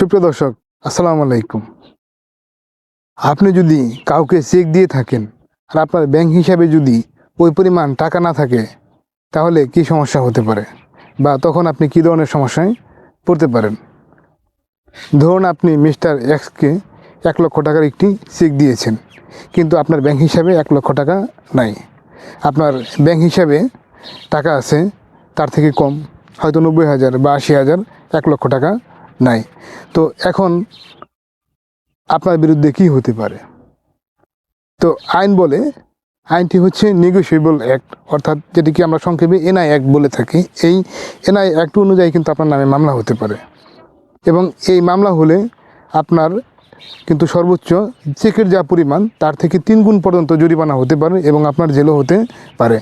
সুপ্রিয় দর্শক, আসসালামু আলাইকুম। আপনি যদি কাউকে চেক দিয়ে থাকেন আর আপনার ব্যাংক হিসাবে যদি ওই পরিমাণ টাকা না থাকে, তাহলে কি সমস্যা হতে পারে? বা তখন আপনি কী ধরনের সমস্যায় পড়তে পারেন? ধরুন আপনি মিস্টার এক্সকে এক লক্ষ টাকার একটি চেক দিয়েছেন, কিন্তু আপনার ব্যাংক হিসাবে এক লক্ষ টাকা নাই। আপনার ব্যাংক হিসাবে টাকা আছে, তার থেকে কম, হয়তো নব্বই হাজার বা আশি হাজার এক লক্ষ টাকা নাই। তো এখন আপনার বিরুদ্ধে কি হতে পারে? তো আইন বলে, আইনটি হচ্ছে নেগোসিয়েবল অ্যাক্ট অর্থাৎ যেটিকে আমরা সংক্ষেপে এনআই অ্যাক্ট বলে থাকি। এই এনআই অ্যাক্ট অনুযায়ী কিন্তু আপনার নামে মামলা হতে পারে। এবং এই মামলা হলে আপনার কিন্তু সর্বোচ্চ চেকের যা পরিমাণ, তার থেকে তিন গুণ পর্যন্ত জরিমানা হতে পারে এবং আপনার জেলও হতে পারে।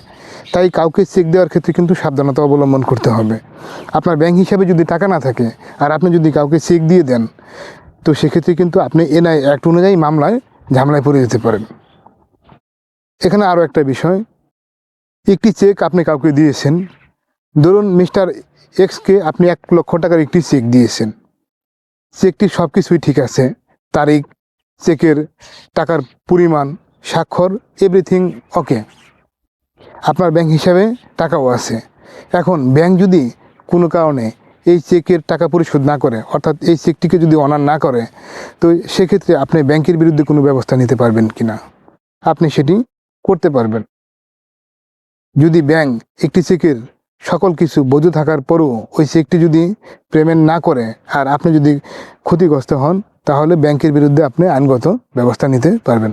তাই কাউকে চেক দেওয়ার ক্ষেত্রে কিন্তু সাবধানতা অবলম্বন করতে হবে। আপনার ব্যাংক হিসাবে যদি টাকা না থাকে আর আপনি যদি কাউকে চেক দিয়ে দেন, তো সেক্ষেত্রে কিন্তু আপনি এনআই অ্যাক্ট অনুযায়ী মামলায় ঝামেলায় পড়ে যেতে পারেন। এখানে আরও একটা বিষয়, একটি চেক আপনি কাউকে দিয়েছেন, ধরুন মিস্টার এক্সকে আপনি এক লক্ষ টাকার একটি চেক দিয়েছেন। চেকটি সব কিছুই ঠিক আছে, তারিখ চেকের টাকার পরিমাণ, স্বাক্ষর এভরিথিং ওকে আপনার ব্যাংক হিসাবে টাকাও আছে। এখন ব্যাংক যদি কোনো কারণে এই চেকের টাকা পরিশোধ না করে, অর্থাৎ এই চেকটিকে যদি অনার না করে, তো সেক্ষেত্রে আপনি ব্যাংকের বিরুদ্ধে কোনো ব্যবস্থা নিতে পারবেন কি না আপনি সেটি করতে পারবেন। যদি ব্যাংক একটি চেকের সকল কিছু বৈধ থাকার পরও ওই চেকটি যদি পেমেন্ট না করে, আর আপনি যদি ক্ষতিগ্রস্ত হন, তাহলে ব্যাংকের বিরুদ্ধে আপনি আইনগত ব্যবস্থা নিতে পারবেন।